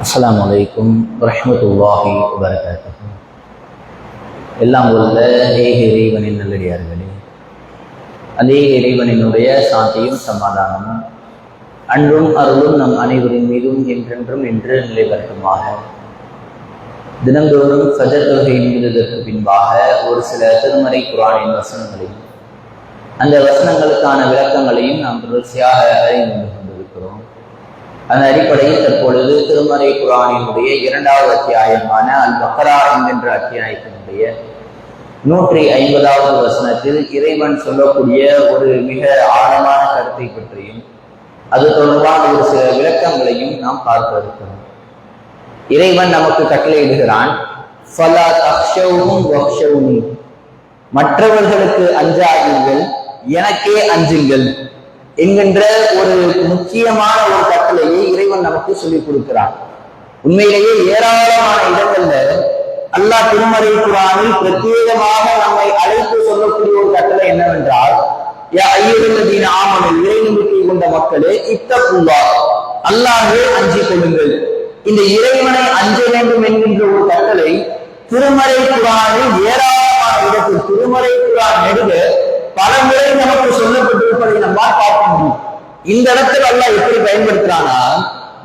அஸ்லாம் வலைக்கும் வரமத்துல்லாஹி வரகாத்து எல்லாம் உள்ள ஏக இறைவனின் நல்லடியார்களே. அதே இறைவனினுடைய சாந்தியும் சமாதானமும் அன்றும் அருளும் நம் அனைவரின் மீதும் என்றென்றும் என்று நிலை வரட்டுமாக தினந்தோறும் ஃபஜர் தொகை என்கிறதற்கு பின்பாக ஒரு சில திருமறை குரானின் வசனங்களையும் அந்த வசனங்களுக்கான விளக்கங்களையும் நாம் தொடர்ச்சியாக அறிந்து அந்த அடிப்படையில் தற்பொழுது திருமறை குரானினுடைய இரண்டாவது அத்தியாயமான அல் பக்ரா என்கின்ற அத்தியாயத்தினுடைய நூற்றி ஐம்பதாவது வசனத்தில் இறைவன் சொல்லக்கூடிய ஒரு மிக ஆழமான கருத்தை பற்றியும் அது தொடர்பான ஒரு சில விளக்கங்களையும் நாம் பார்க்க இருக்கிறோம். இறைவன் நமக்கு கட்டளையிடுகிறான் மற்றவர்களுக்கு அஞ்சாதீர்கள் எனக்கே அஞ்சுங்கள் என்கின்ற ஒரு முக்கியமான ஒரு கட்டளையை இறைவன் நமக்கு சொல்லிக் கொடுக்கிறான். உண்மையிலேயே ஏராளமான இடங்கள்ல அல்லாஹ் திருமறை குரானில் பிரத்யேகமாக நம்மை அழைத்து சொல்லக்கூடிய ஒரு கட்டளை என்னவென்றால் இறை நம்பிக்கை கொண்ட மக்களே இத்தப்புல்லா அல்லாஹே அஞ்சிக் கொள்ளுங்கள். இந்த இறைவனை அஞ்ச வேண்டும் என்கின்ற ஒரு கட்டளை திருமறை குரானில் ஏராளமான இடத்தில் திருமறை குரான் நெடுக பல முறை நமக்கு சொல்லப்பட்டிருப்பதை நம்மால் பார்க்க முடியும். இந்த இடத்துல அல்லாஹ் எப்படி பயன்படுத்துறானா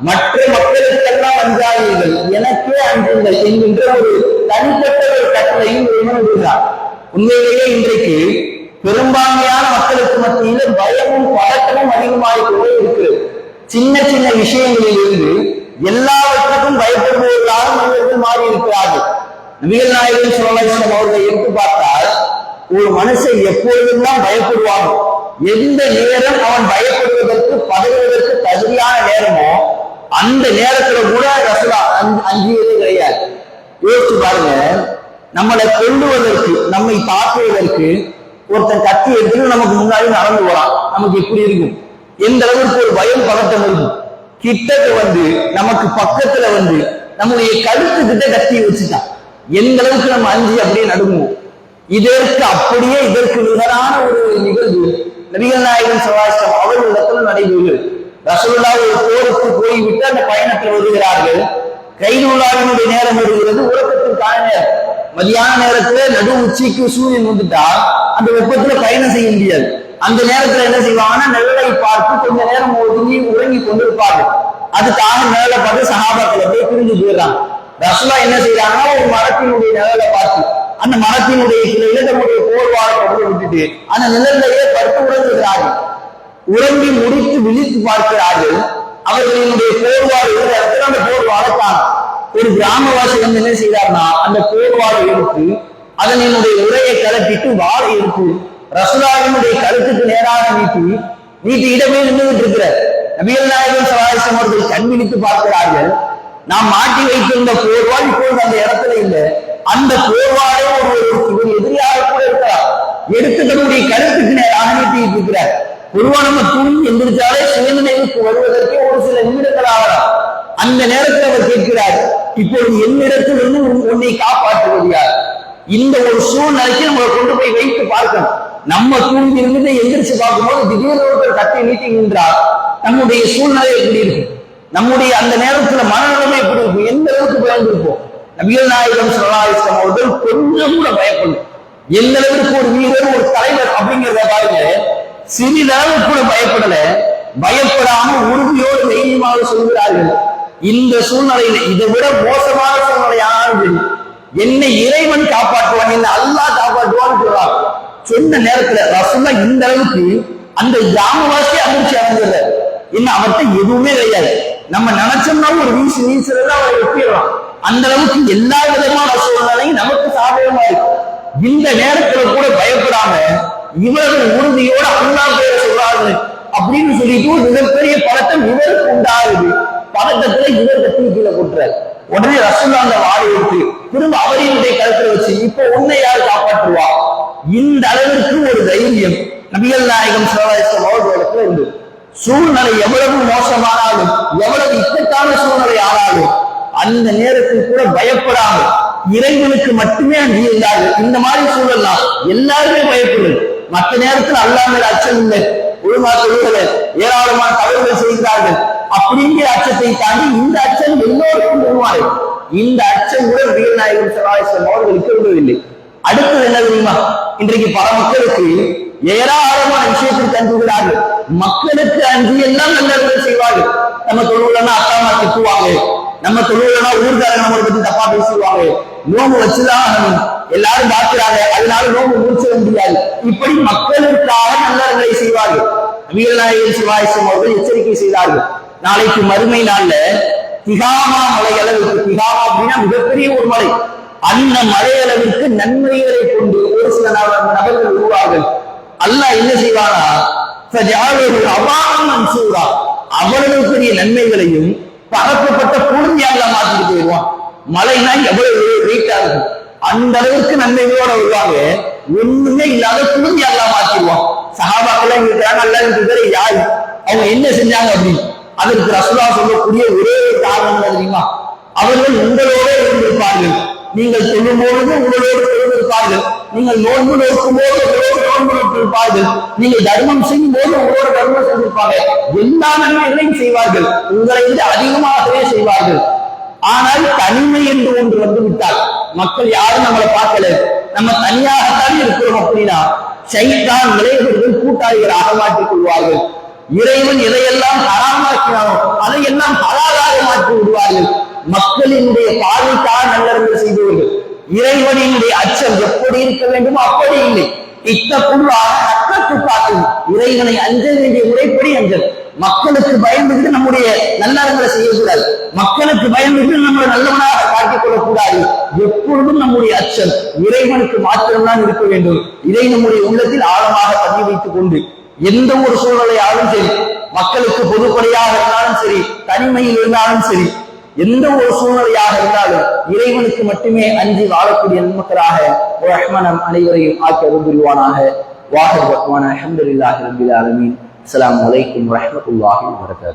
மற்ற மக்களுக்கெல்லாம் அஞ்சாதீர்கள். எனக்கே அஞ்சுங்கள் என்கின்ற ஒரு தனிப்பட்ட ஒரு கட்டளையும் உண்மையிலேயே இன்றைக்கு பெரும்பான்மையான மக்களுக்கு மத்தியில பயமும் பதட்டமும் அதிகமாகிக்கொண்டே இருக்கிறது. சின்ன சின்ன விஷயங்களில் இருந்து எல்லாவற்றுக்கும் பயப்படுபவர்களாக மனிதர்கள் மாறி இருக்கிறார்கள் நபிகள் நாயகன் சோழேஸ்வரம் அவர்களை எடுத்து பார்த்தால் ஒரு மனுஷன் எப்போதும் தான் பயப்படுவாங்க எந்த நேரம் அவன் பயப்படுவதற்கு பதறுவதற்கு தகுதியான நேரமோ அந்த நேரத்துல கூட ரசலா அஞ்சியதே கிடையாது. யோசிச்சு பாருங்க. நம்மளை கொள்ளுவதற்கு நம்மை தாக்குவதற்கு ஒருத்தன் கத்தி எடுத்து நமக்கு முன்னாடி நடந்து போறான். நமக்கு எப்படி இருக்கும்? எந்த அளவுக்கு ஒரு பயம் பதட்டம் இருக்கும்? கிட்டக்க வந்து நமக்கு பக்கத்துல வந்து நம்முடைய கழுத்து கிட்ட கத்தி வச்சுட்டான். எந்த அளவுக்கு நம்ம அஞ்சு அப்படியே நடுங்குவோம்? இதற்கு அப்படியே இதற்கு நிகரான ஒரு நிகழ்வு நபிகள் நாயகன் சவாசம் அவர்களிடத்தில் நடைபெறுகிறது. ரசகுல்லா ஒரு போருக்கு போய்விட்டு அந்த பயணத்தில் வருகிறார்கள் கைதுள்ளாவினுடைய நேரம் வருகிறது. உறக்கத்திற்கான நேரம் மதியான நேரத்துல நடு உச்சிக்கு சூரியன் வந்துட்டா அந்த வெப்பத்துல பயணம் செய்ய முடியாது. அந்த நேரத்துல என்ன செய்வாங்கன்னா நிழலை பார்த்து கொஞ்ச நேரம் ஒதுங்கி உறங்கி கொண்டிருப்பார்கள். அதுக்காக நிழலை பார்த்து சகாபாக்களை போய் பிரிஞ்சு போயிடுறாங்க. ரசுலா என்ன செய்யறாங்கன்னா ஒரு மரத்தினுடைய நிழலை பார்த்து அந்த மரத்தினுடைய சில நம்முடைய போர்வாளை கொண்டு விட்டுட்டு அந்த நிழலையே படுத்து உறங்குகிறார்கள் உறங்கி முடித்து விழித்து பார்க்கிறார்கள். அவர்களினுடைய போர்வாள் இருந்த இடத்துல அந்த போர்வாளை காணும். ஒரு கிராமவாசி வந்து என்ன செய்தார்னா அந்த போர்வாளை எடுத்து அதனுடைய உரையை கலப்பிட்டு வாழை எடுத்து ரசுலாவினுடைய கருத்துக்கு நேராக நீட்டி நீட்டி இடமே நின்றுகிட்டு இருக்கிற நபிகள் நாயகன் சவாரிசம் அவர்கள் கண் விழித்து பார்க்கிறார்கள். நாம் மாட்டி வைத்திருந்த போர்வால் இப்பொழுது அந்த இடத்துல இல்லை. அந்த கோவாலே ஒரு ஒரு எதிரியாக கூட இருக்கிறார் எடுத்து தன்னுடைய கருத்துக்கு நேராக நீட்டிட்டு இருக்கிறார். பொதுவா நம்ம தூங்கி எந்திரிச்சாலே சுயநினைவுக்கு வருவதற்கே ஒரு சில நிமிடங்கள் ஆகலாம். அந்த நேரத்தில் அவர் கேட்கிறார் இப்போது என்னிடத்தில் இருந்து உன்னை காப்பாற்றுவது யார்? இந்த ஒரு சூழ்நிலைக்கு நம்மளை கொண்டு போய் வைத்து பார்க்கணும். நம்ம தூங்கி இருந்து எந்திரிச்சு பார்க்கும்போது திடீர்னு ஒருத்தர் கட்டி நீட்டி நம்முடைய சூழ்நிலை எப்படி இருக்கும்? நம்முடைய அந்த நேரத்துல மனநிலைமை எப்படி இருக்கும்? எந்த அளவுக்கு பயந்திருப்போம் நபிகள் நாயகம் சல்லாஹிஸ்லாம் அவர்கள் கொஞ்சம் கூட பயப்படும் எந்த அளவுக்கு ஒரு வீரர் ஒரு தலைவர் அப்படிங்கிறத பாருங்க. சிறிதளவு கூட பயப்படல. பயப்படாம உறுதியோடு தைரியமாக சொல்கிறார்கள். இந்த சூழ்நிலையில இதை விட மோசமான சூழ்நிலை ஆனாலும் என்னை இறைவன் காப்பாற்றுவான் என்னை அல்லாஹ் காப்பாற்றுவான்னு சொல்றான் சொன்ன நேரத்துல ரசுல்லா இந்த அளவுக்கு அந்த கிராமவாசி அதிர்ச்சி அடைஞ்சல இன்னும் அவர்கிட்ட எதுவுமே கிடையாது. நம்ம நினைச்சோம்னா ஒரு வீசு வீசுறதுல அவரை வெட்டிடலாம் அந்த அளவுக்கு எல்லா விதமான சூழ்நிலையும் நமக்கு சாதகமா இருக்கும். இந்த நேரத்துல கூட பயப்படாம இவர்கள் உறுதியோட அண்ணா பேர சொல்றாரு அப்படின்னு சொல்லிட்டு ஒரு மிகப்பெரிய பதட்டம் இவருக்கு உண்டாகுது. பதட்டத்துல இவர் கத்தி கீழே கொட்டுறாரு. உடனே ரசூல்லா அந்த வாடி எடுத்து திரும்ப அவரையுடைய கருத்துல வச்சு இப்ப உன்னை யார் காப்பாற்றுவா? இந்த அளவிற்கு ஒரு தைரியம் நபிகள் நாயகம் சிவராஜ் அவர்களிடத்துல இருந்து சூழ்நிலை எவ்வளவு எவ்வளவு இக்கட்டான சூழ்நிலை ஆனாலும் அந்த நேரத்தில் கூட பயப்படாமல் இறைவனுக்கு மட்டுமே அங்கே இருந்தார்கள். இந்த மாதிரி சூழல்லாம் எல்லாருமே பயப்படுது மற்ற நேரத்தில் அல்லாமல் அச்சம் இல்லை. ஒழுங்கா தொழுகல ஏராளமான தவறுகள் செய்கிறார்கள். அப்படிங்கிற அச்சத்தை தாண்டி இந்த அச்சம் எல்லோருக்கும் உருவாரு இந்த அச்சம் கூட நபிகள் நாயகம் சலாஹம் அவர்களுக்கு இருக்கவில்லை அடுத்தது என்ன தெரியுமா? இன்றைக்கு பல மக்களுக்கு ஏராளமான விஷயத்தில் தந்துகிறார்கள் மக்களுக்கு அஞ்சு எல்லாம் நல்லவர்கள் செய்வார்கள். நம்ம தொழுவுலன்னா அப்பா அம்மா திட்டுவாங்க. நம்ம தொழுவுலன்னா ஊர்காரங்க நம்மளை பத்தி தப்பா பேசுவாங்க நோம்பு வச்சுதான் எல்லாரும் பார்க்கிறாங்க. அதனால நோம்பு முடிச்சிட முடியாது. இப்படி மக்களுக்காக நல்லவர்களை செய்வார்கள். நபிகள் சிவாயசம் அவர்கள் எச்சரிக்கை செய்தார்கள். நாளைக்கு மறுமை நாள்ல திகாமா மலை அளவுக்கு திகாமா அப்படின்னா மிகப்பெரிய ஒரு மலை அந்த மலை அளவிற்கு நன்மைகளை கொண்டு ஒரு சில நபர்கள் உருவார்கள். அல்லாஹ் என்ன செய்வானா? அவ்வளவுக்குரிய நன்மைகளையும் பரப்பப்பட்ட புழுதியாக மாத்திட்டு போயிடுவான் மழைனா எவ்வளவு வெயிட்டா இருக்கும். அந்த அளவுக்கு நன்மைகளோட வருவாங்க. ஒண்ணுமே இல்லாத புழுதியாக மாத்திடுவான் சஹாபாக்கெல்லாம் இருக்கிறாங்க அல்லாஹ் இருக்கிற யாரு? அவங்க என்ன செஞ்சாங்க அப்படின்னு அதற்கு ரசுலா சொல்லக்கூடிய ஒரே ஒரு காரணம் தெரியுமா? அவர்கள் உங்களோட இருந்திருப்பார்கள். நீங்கள் சொல்லும் பொழுது உங்களோடு இருப்பார்கள் நீங்கள் நோன்பு நோக்கும் போது உங்களோடு நோன்பு நோக்கிருப்பார்கள் நீங்கள் தர்மம் செய்யும் போது உங்களோட தர்மம் செஞ்சிருப்பாங்க எல்லா நன்மைகளையும் செய்வார்கள். உங்களை விட அதிகமாகவே செய்வார்கள். ஆனால் தனிமை என்று ஒன்று வந்து விட்டால் மக்கள் யாரும் நம்மளை பார்க்கல. நம்ம தனியாகத்தான் இருக்கிறோம் அப்படின்னா சைத்தான் விளைவுகள் கூட்டாளிகளாக மாற்றிக் கொள்வார்கள். இறைவன் எதையெல்லாம் ஹராமாக்கினானோ அதையெல்லாம் ஹலாலாக மாற்றி விடுவார்கள். மக்களினுடைய பாதைக்காக நல்லறங்கள் செய்தவர்கள் இறைவனினுடைய அச்சம் எப்படி இருக்க வேண்டுமோ? அப்படி இல்லை. இறைவனை அஞ்ச வேண்டிய முறைப்படி அஞ்சல்? மக்களுக்கு பயந்துட்டு நம்முடைய நல்லறங்களை செய்யக்கூடாது. மக்களுக்கு பயந்துட்டு நம்மளை நல்லவனாக காட்டிக் கொள்ளக்கூடாது. எப்பொழுதும் நம்முடைய அச்சம் இறைவனுக்கு மாத்திரம்தான் இருக்க வேண்டும். இதை நம்முடைய உள்ளத்தில் ஆழமாக பதிய வைத்துக் கொண்டு எந்த ஒரு சூழ்நிலையாலும் சரி மக்களுக்கு பொதுப்படையாக இருந்தாலும் சரி தனிமையில் இருந்தாலும் சரி எந்த ஒரு சூழ்நிலையாக இருந்தாலும் இறைவனுக்கு மட்டுமே அஞ்சி வாழக்கூடிய நன்மக்களாக ஒரு ரஹ்மானம் அனைவரையும் ஆக்கி அருள்புரிவானாக. வாஹர் பகவான் அஹமதுல்லாஹி ரபில் ஆலமீன். அஸ்லாம் அலைக்கும் வரமத்துல்லாஹி வபரகாத்துஹு